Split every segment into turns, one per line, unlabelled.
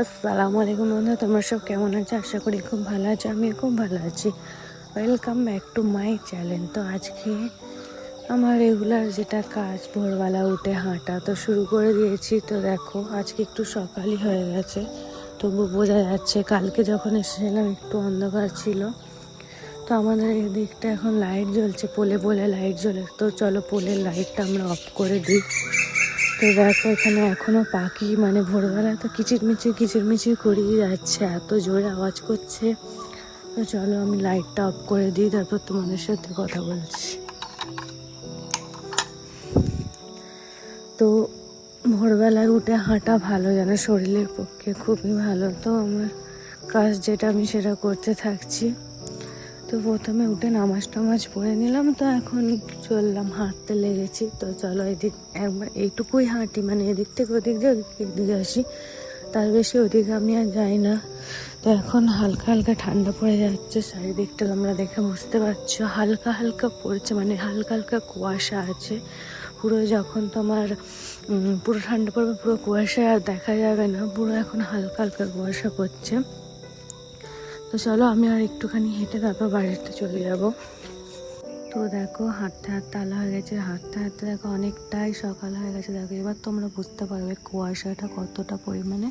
আসসালামু আলাইকুম বন্ধু তোমরা সব কেমন আছো? আশা করি খুব ভালো আছো আমি খুব ভালো আছি। Welcome back to my channel তো আজকে আমার রেগুলার যেটা কাজ, ভোরবেলা উঠে হাঁটা তো শুরু করে দিয়েছি। তো দেখো, আজকে একটু সকালই হয়ে গেছে। তবু বোঝা যাচ্ছে কালকে যখন এসেছিলাম একটু অন্ধকার ছিল। তো আমাদের এদিকটা এখন লাইট জ্বলছে, পোলে পোলে লাইট জ্বলে। তো চলো পোলের লাইটটা আমরা অফ করে দিই। তো দেখো, এখানে এখনও পাখি মানে ভোরবেলা তো কিচিরমিচির কিচিরমিচির করেই যাচ্ছে, এত জোরে আওয়াজ করছে। তো চলো আমি লাইটটা অফ করে দিই, তারপর তোমাদের সাথে কথা বলছি। তো ভোরবেলার উঠে হাঁটা ভালো যেন শরীরের পক্ষে খুবই ভালো। তো আমার কাজ যেটা, আমি সেটা করতে থাকছি। তো প্রথমে উঠে নামাজ টামাজ পড়ে নিলাম, তো এখন চললাম, হাঁটতে লেগেছি। তো চলো এদিক, একবার এইটুকুই হাঁটি মানে এদিক থেকে ওদিক দিয়ে এদিকে আসি। তার বেশি ওদিকে আমি আর যাই না। তো এখন হালকা হালকা ঠান্ডা পড়ে যাচ্ছে, চারিদিকটা আমরা দেখে বুঝতে পারছ। হালকা হালকা পড়ছে মানে হালকা হালকা কুয়াশা আছে। পুরো যখন তোমার পুরো ঠান্ডা পড়বে, পুরো কুয়াশা আর দেখা যাবে না। পুরো এখন হালকা হালকা কুয়াশা পড়ছে। তো চলো, আমি আর একটুখানি হেঁটে তারপর বাড়িতে চলে যাব। তো দেখো, হাঁটতে হাঁটতে আলা হয়ে গেছে, হাঁটতে হাঁটতে দেখো অনেকটাই সকাল হয়ে গেছে। দেখো, এবার তোমরা বুঝতে পারবে কুয়াশাটা কতটা পরিমাণে।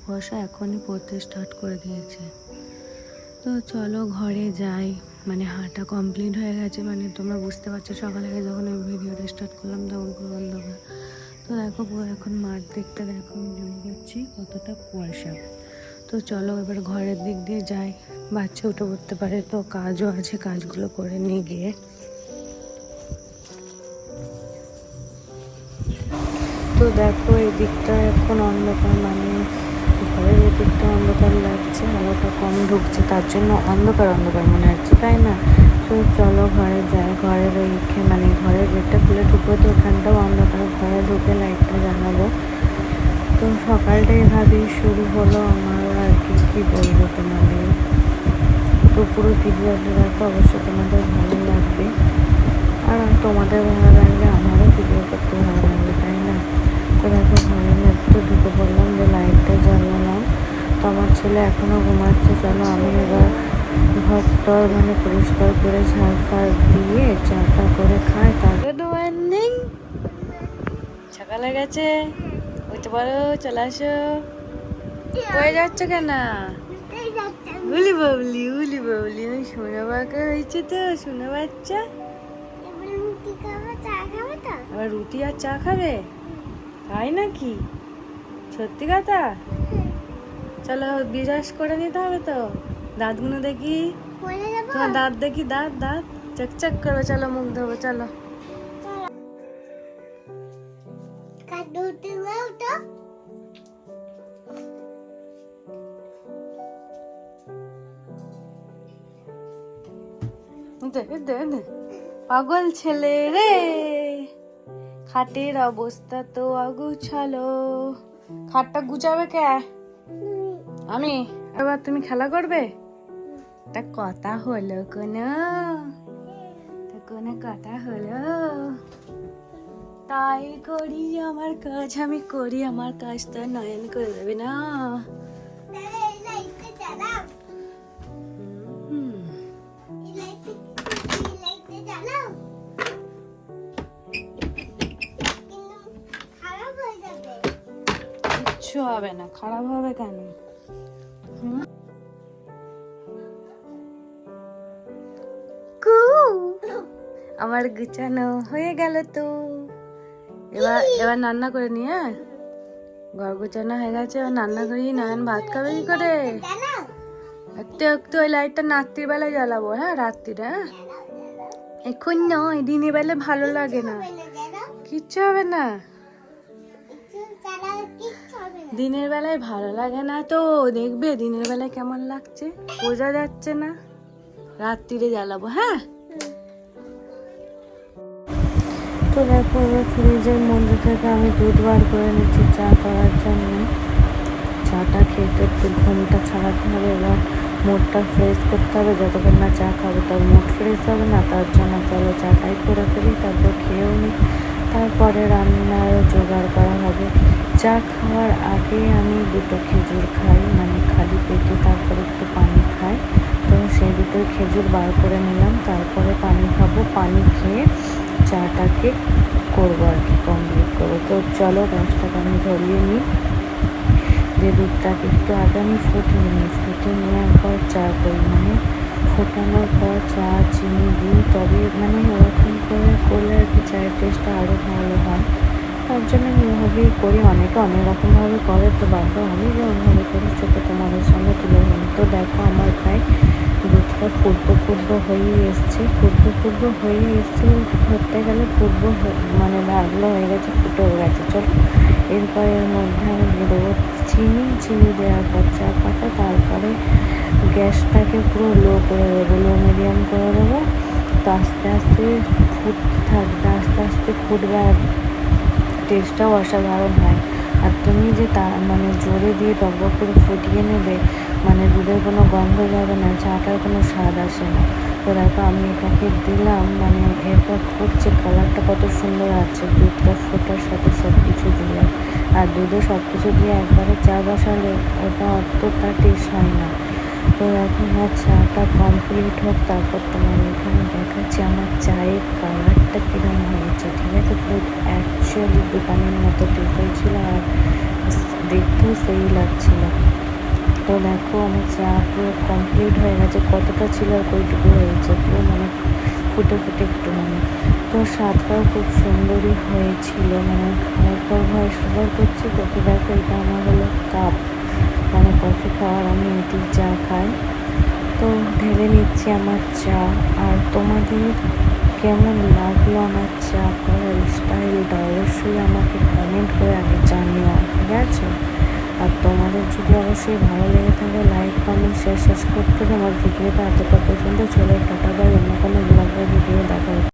কুয়াশা এখনই পড়তে স্টার্ট করে দিয়েছে। তো চলো, ঘরে যাই। মানে হাঁটা কমপ্লিট হয়ে গেছে মানে তোমরা বুঝতে পারছ, সকালে যখন আমি ভিডিওটা স্টার্ট করলাম, তখন পুরো অন্ধকার। তো দেখো, পুরো এখন মাঠ দেখতে দেখো জমে করছি কতটা কুয়াশা। তো চলো এবার ঘরের দিক দিয়ে যাই। বাচ্চা উঠে পড়তে পারে তো কাজও আছে, কাজগুলো করে নিয়ে গিয়ে। তো দেখো, এই দিকটা এখন অন্ধকার মানে ঘরের এই দিকটা অন্ধকার লাগছে আলোটা কম ঢুকছে, তার জন্য অন্ধকার অন্ধকার মনে হচ্ছে, তাই না? তো চলো ঘরে যাই, ঘরের ওইখানে মানে ঘরের গেটটা খুলে ঢুকবো তো, ওখানটাও অন্ধকার, ঘরে ঢুকে লাইটটা জ্বালাবো। তো সকালটা এভাবেই শুরু হলো আমার। আর কি, কী বলব তোমাদের? তো পুরো ভিডিওটা দেখো অবশ্যই তোমাদের ভালো লাগবে। আর তোমাদের ভালো লাগলে আমারও ভিডিও করতে ভালো লাগবে, তাই না? তো দেখো ঘরের মধ্যে ঢুকে পড়লাম যে লাইটটা জ্বালালাম। তো আমার ছেলে এখনও ঘুমাচ্ছে, চলো আমি এবার ঘরটা মানে পরিষ্কার করে ঝাড় ফাড় দিয়ে চাটা করে খাই তারপর সকালে গেছে। উঠতে পারো চলে আসো। পড়ে যাচ্ছ কেন? উলি বাবলি উলি বাবলি ওই সোনা বাঁকা হয়েছে তো সোনা বাচ্চা। আবার রুটি আর চা খাবে? তাই নাকি? সত্যি কথা? চলো বিরাস করে নিতে হবে তো। দাঁতগুলো দেখি। তোমার দাঁত দেখি দাঁত দাঁত। চকচক করবে চলো মুখ ধোবো চলো। দে দে পাগল ছেলে রে। খাটের অবস্থা তো অগুছালো। খাটটা গুছাবে কে? আমি। এবার তুমি খেলা করবে? তা কথা হলো কোনো। কথা হলো। তাই করি আমার কাজ, আমি করি আমার কাজ, তো নয়ন করে দেবে না। হবে না, খারাপ হবে কেন? আমার গুছানো হয়ে গেল তো। এবার এবার রান্না করে নি হ্যাঁ? ঘর গুছানো হয়ে গেছে, এবার রান্না করি নয়ন ভাত খাবে কি করে? একটু একটু ওই লাইটটা রাত্রির বেলায় জ্বালাবো হ্যাঁ রাত্রিরে হ্যাঁ? এখন নয়, দিনের বেলা ভালো লাগে না। কিচ্ছু হবে না। দিনের বেলায় ভালো লাগে না তো, দেখবে দিনের বেলায় কেমন লাগছে? বোঝা যাচ্ছে না। রাত্রিরে জ্বালাবো হ্যাঁ? তো দেখো, এবার ফ্রিজের মধ্যে থেকে আমি দুধ বার করে নিচ্ছি চা করার জন্য। চাটা খেতে একটু ঘুমটা ছাড়াতে হবে, এবার মুডটা ফ্রেশ করতে হবে। যতক্ষণ না চা খাব তার মুড ফ্রেশ হবে না, তার জন্য চলো চাটাই করে ফেলি, তারপর খেয়েও নি। তারপরে রান্নার জোগাড় করা হবে। চা খাওয়ার আগে আমি দুটো খেজুর খাই মানে খালি পেটে তারপরে একটু পানি খাই। তো সেই দুটো খেজুর বার করে নিলাম, তারপরে পানি খাব, পানি খেয়ে চাটাকে করব আর কি কমপ্লিট করব। তো চলো গ্যাসটাকে আমি ধরিয়ে নিই। যে দুধটাকে একটু আগে আমি ফুটিয়ে নিই ফুটে নেওয়ার পর চা করি। মানে ফোটানোর পর চা, চিনি দিই তবে মানে ওরকম করে করলে আর কি চায়ের টেস্টটা আরও ভালো হয়। তার জন্য আমি ওভাবেই করি। অনেকে অনেক রকমভাবে করে, তো বাধ্য আমি যে ওইভাবে করি। সেটা তোমাদের সঙ্গে তুলে ধরি তো দেখো আমার প্রায় দুধটা পূর্ব পূর্ব হয়েই এসছে। পূর্ব পূর্ব হয়েই এসছে ধরতে গেলে পূর্ব মানে লাগল হয়ে গেছে ফুটেও গেছে। চল, এরপর এর মধ্যে আমি দিয়ে দেবো চিনি। চিনি দেওয়ার পর চা পাতা, তারপরে গ্যাসটাকে পুরো লো করে দেবো, লো মিডিয়াম করে দেবো। তো আস্তে আস্তে ফুটতে থাকবে, আস্তে আস্তে ফুটবে টেস্টটাও অসাধারণ হয়। আর তুমি যে তা মানে জোরে দিয়ে টকবক করে ফুটিয়ে নেবে মানে দুধের কোনো গন্ধ যাবে না, চাটার কোনো স্বাদ আসে না। তো দেখো, আমি এটাকে দিলাম মানে এরপর ফুটছে কালারটা কত সুন্দর আছে। দুধটা ফোটার সাথে সব কিছু দিয়ে। আর দুধে সব কিছু দিয়ে একবারে চা বসালে ওটা অতটা টেস্ট হয় না। তো এখন আমার চাটা কমপ্লিট হোক, তারপর তোমার এখানে দেখাচ্ছি আমার চায়ের কালারটা কীরকম হয়েছে, ঠিক আছে? পুরো অ্যাকচুয়ালি দোকানের মতো টেস্ট হয়েছিল আর দেখতেও সেই লাগছিল। তো দেখো আমার চা পুরো কমপ্লিট হয়ে গেছে। কতটা ছিল আর কইটুকু হয়েছে? পুরো মানে ফুটে ফুটে একটু মানে তো স্বাদটাও খুব সুন্দরই হয়েছিল। মানে খাওয়ার পর ভয় সুগার করছি। তো দেখো, এটা আমার হলো কাপ মানে কফি খাওয়ার আমি এটি চা খাই। তো ঢেলে নিচ্ছি আমার চা। আর তোমাদের কেমন লাগল আমার চা করার স্টাইলটা অবশ্যই আমাকে কমেন্ট করে আগে জানিও, ঠিক আছে? আর তোমাদের যদি অবশ্যই ভালো লেগে থাকে লাইক কমেন্ট শেয়ার শেষ করতে আমার ভিডিওটা এতটা পর্যন্ত চলে, টাটা বাই অন্য কোনো ব্লগের ভিডিও দেখা